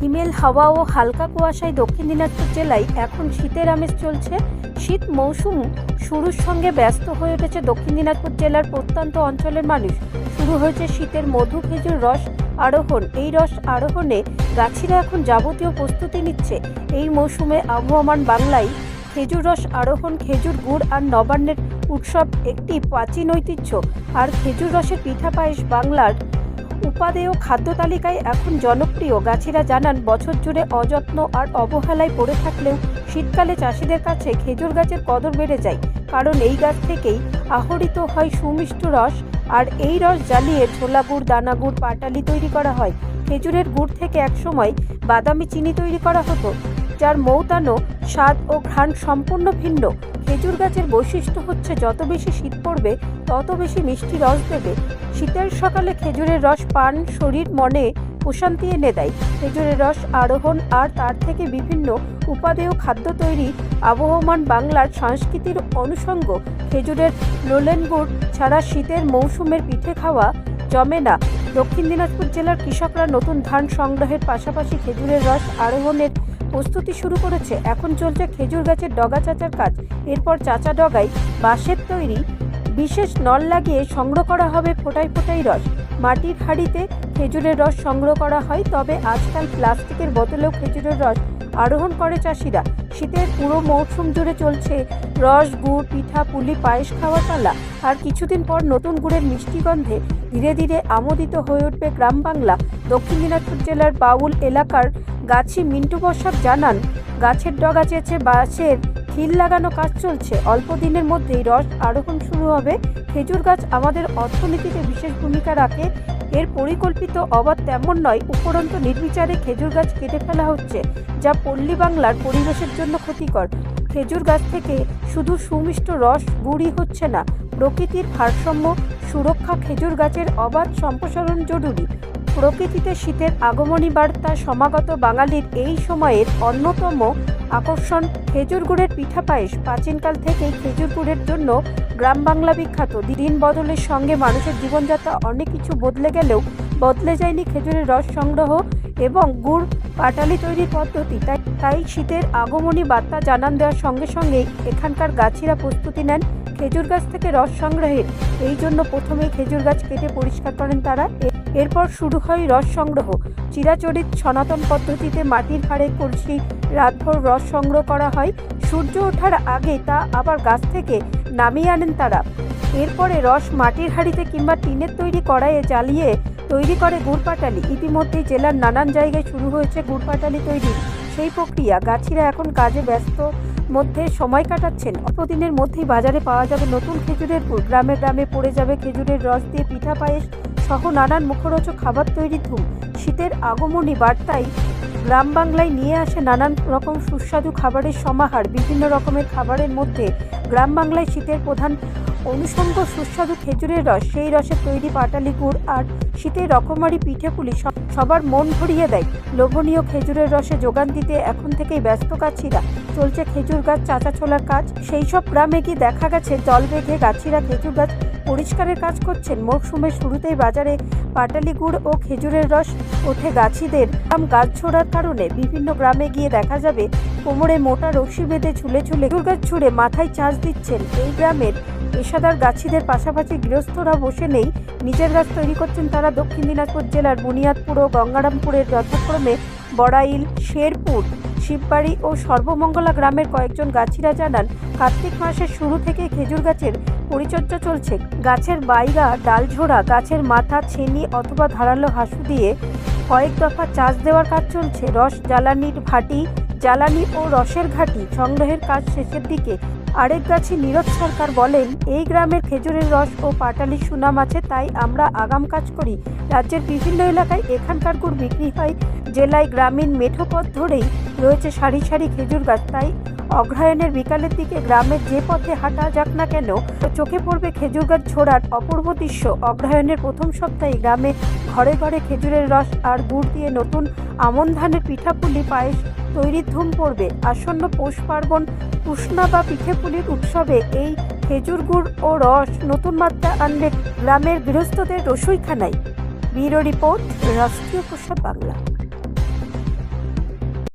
হিমেল হাওয়া ও হালকা কুয়াশায় দক্ষিণ দিনাজপুর জেলায় এখন শীতের আমেজ চলছে। শীত মৌসুম শুরুর সঙ্গে ব্যস্ত হয়ে উঠেছে দক্ষিণ দিনাজপুর জেলার প্রত্যন্ত অঞ্চলের মানুষ। শুরু হয়েছে শীতের মধু খেজুর রস আরোহণ। এই রস আরোহণে গাছিরা এখন যাবতীয় প্রস্তুতি নিচ্ছে। এই মৌসুমে আবহমান বাংলায় খেজুর রস আরোহণ, খেজুর গুড় আর নবান্নের উৎসব একটি প্রাচীন ঐতিহ্য। আর খেজুর রসের পিঠা পায়েস বাংলার উপাদেয় খাদ্য তালিকায় এখন জনপ্রিয়। গাছিরা জানান, বছর জুড়ে অযত্ন আর অবহেলায় পড়ে থাকলেও শীতকালে চাষিদের কাছে খেজুর গাছের কদর বেড়ে যায়। কারণ এই গাছ থেকেই আহরিত হয় সুমিষ্ট রস আর এই রস জ্বালিয়ে ছোলা গুড়, দানা গুড়, পাটালি তৈরি করা হয়। খেজুরের গুড় থেকে একসময় বাদামি চিনি তৈরি করা হতো, যার মৌতানো স্বাদ ও ঘ্রাণ সম্পূর্ণ ভিন্ন। খেজুর গাছের বৈশিষ্ট্য হচ্ছে যত বেশি শীত পড়বে, তত বেশি মিষ্টি রস দেবে। শীতের সকালে খেজুরের রস পান শরীর মনে প্রশান্তি এনে দেয়। খেজুরের রস আরোহণ আর তার থেকে বিভিন্ন উপাদেয় খাদ্য তৈরি আবহমান বাংলার সংস্কৃতির অনুষঙ্গ। খেজুরের লোলেন গুড় ছাড়া শীতের মৌসুমের পিঠে খাওয়া জমে না। দক্ষিণ দিনাজপুর জেলার কৃষকরা নতুন ধান সংগ্রহের পাশাপাশি খেজুরের রস আরোহণের প্রস্তুতি শুরু করেছে। এখন চলছে খেজুর গাছের ডগা চাচার কাজ। এরপর চাচা ডগায় বাঁশের তৈরি বিশেষ নল লাগিয়ে সংগ্রহ করা হবে ফোটাই ফোটাই রস। মাটির হাঁড়িতে খেজুরের রস সংগ্রহ করা হয়, তবে আজকাল প্লাস্টিকের বোতলেও খেজুরের রস আরোহণ করে চাষিরা। শীতের পুরো মৌসুম জুড়ে চলছে রস, গুড়, পিঠা, পুলি, পায়েস খাওয়া পালা আর কিছুদিন পর নতুন গুড়ের মিষ্টি গন্ধে ধীরে ধীরে আমোদিত হয়ে উঠবে গ্রাম বাংলা। দক্ষিণ দিনাজপুর জেলার বাউল এলাকার গাছি মিন্টু বসাক জানান, গাছের ডগা চেয়েছে বাঁশের খিল লাগানো কাজ চলছে। অল্প দিনের মধ্যেই রস আরোহণ শুরু হবে। খেজুর গাছ আমাদের অর্থনীতিতে বিশেষ ভূমিকা রাখে। এর পরিকল্পিত অবাধ তেমন নয়, উপরন্ত নির্বিচারে খেজুর গাছ কেটে ফেলা হচ্ছে, যা পল্লী বাংলার পরিবেশের জন্য ক্ষতিকর। খেজুর গাছ থেকে শুধু সুমিষ্ট রস গুড়ি হচ্ছে না, প্রকৃতির ভারসাম্য সুরক্ষা খেজুর গাছের অবাধ সম্প্রসারণ জরুরি। প্রকৃতিতে শীতের আগমনী বার্তা সমাগত বাঙালির এই সময়ের অন্যতম আকর্ষণ খেজুর গুড়ের পিঠা পায়েস। প্রাচীনকাল থেকেই খেজুর গুড়ের জন্য গ্রাম বাংলা বিখ্যাত। দিন বদলের সঙ্গে মানুষের জীবনযাত্রা অনেক কিছু বদলে গেলেও বদলে যায়নি খেজুরের রস সংগ্রহ এবং গুড় পাটালি তৈরির পদ্ধতি। তাই তাই শীতের আগমনী বার্তা জানান দেওয়ার সঙ্গে সঙ্গেই এখানকার গাছিরা প্রস্তুতি নেন খেজুর গাছ থেকে রস সংগ্রহের, এই জন্য প্রথমে খেজুর গাছ কেটে পরিষ্কার করেন তারা। এরপর শুরু হয় রস সংগ্রহ। চিরাচরিত সনাতন পদ্ধতিতে মাটির হাড়ে কলসি, রাতভর রস সংগ্রহ করা হয়। সূর্য ওঠার আগে তা আবার গাছ থেকে নামিয়ে আনেন তারা। এরপরে রস মাটির হাড়িতে কিংবা টিনের তৈরি কড়াইয়ে জ্বালিয়ে তৈরি করে গুড় পাটালি ইতিমধ্যেই জেলার নানান জায়গায় শুরু হয়েছে গুড় পাটালি তৈরি সেই প্রক্রিয়া। গাছিরা এখন কাজে ব্যস্ত মধ্যে সময় কাটাচ্ছেন। অল্প দিনের মধ্যেই বাজারে পাওয়া যাবে নতুন খেজুরের গুড়। গ্রামে গ্রামে পড়ে যাবে খেজুরের রস দিয়ে পিঠা পায়েস সহ নানান মুখরোচক খাবার তৈরির ধুম। শীতের আগমনী বার্তায় গ্রাম বাংলায় নিয়ে আসে নানান রকম সুস্বাদু খাবারের সমাহার। বিভিন্ন রকমের খাবারের মধ্যে গ্রাম বাংলায় শীতের প্রধান অনুষঙ্গ সুস্বাদু খেজুরের রস, সেই রসের তৈরি পাটালি গুড় আর শীতের রকমারি পিঠে পুলি সব- সবার মন ভরিয়ে দেয়। লোভনীয় খেজুরের রসে যোগান দিতে এখন থেকেই ব্যস্ত গাছিরা। চলছে খেজুর গাছ, চাচা ছোলার কাজ। সেই সব গ্রামে গিয়ে দেখা গেছে? জল বেঁধে গাছিরা খেজুর গাছ পরিষ্কারের কাজ করছেন। মরশুমের শুরুতেই বাজারে পাটালি গুড় ও খেজুরের রস ওঠে গাছিদের। আম গাছ ছোড়ার কারণে বিভিন্ন গ্রামে গিয়ে দেখা যাবে কোমরে মোটা রশি বেঁধে ঝুলে ঝুলে গাছ ছুঁড়ে মাথায় চাষ দিচ্ছেন। এই গ্রামের পেশাদার গাছিদের পাশাপাশি গৃহস্থরা বসে নেই। নিজের গাছ তৈরি করছেন তারা দক্ষিণ দিনাজপুর জেলার বুনিয়াদপুর ও গঙ্গারামপুরের যথাক্রমে বড়াইল, শেরপুর, শিববাড়ি ও সর্বমঙ্গলা গ্রামের কয়েকজন গাছিরা জানান, কার্তিক মাসের শুরু থেকে খেজুর গাছের পরিচর্যা চলছে। গাছের বাইরা, ডালঝোড়া, গাছের মাথা, ছেনি অথবা ধারালো হাসু দিয়ে কয়েক দফা চাষ দেওয়ার কাজ চলছে। রস জ্বালানির ভাটি জ্বালানি ও রসের ঘাটি সংগ্রহের কাজ শেষের দিকে আরেক গাছে নীরজ সরকার বলেন, এই গ্রামের খেজুরের রস ও পাটালির সুনাম আছে, তাই আমরা আগাম কাজ করি। রাজ্যের বিভিন্ন এলাকায় এখানকার গুড় বিক্রি হয়। জেলায় গ্রামীণ মেঠো পথ ধরেই রয়েছে সারি সারি খেজুর গাছ। তাই অগ্রহায়ণের বিকালের দিকে গ্রামের যে পথে হাঁটা যাক না কেন, চোখে পড়বে খেজুর গাছ ছোড়ার অপূর্ব দৃশ্য। অগ্রহায়ণের প্রথম সপ্তাহে গ্রামে ঘরে ঘরে খেজুরের রস আর গুড় দিয়ে নতুন আমন ধানের পিঠাপুলি, পায়েস তৈরির ধুম পড়বে। আসন্ন পৌষ পার্বণ উষ্ণা বা পিঠেপুলির উৎসবে এই খেজুর গুড় ও রস নতুন মাত্রা আনবে গ্রামের গৃহস্থদের রসইখানায়। ব্যুরো রিপোর্ট, রাষ্ট্রীয় প্রসাদ বাংলা।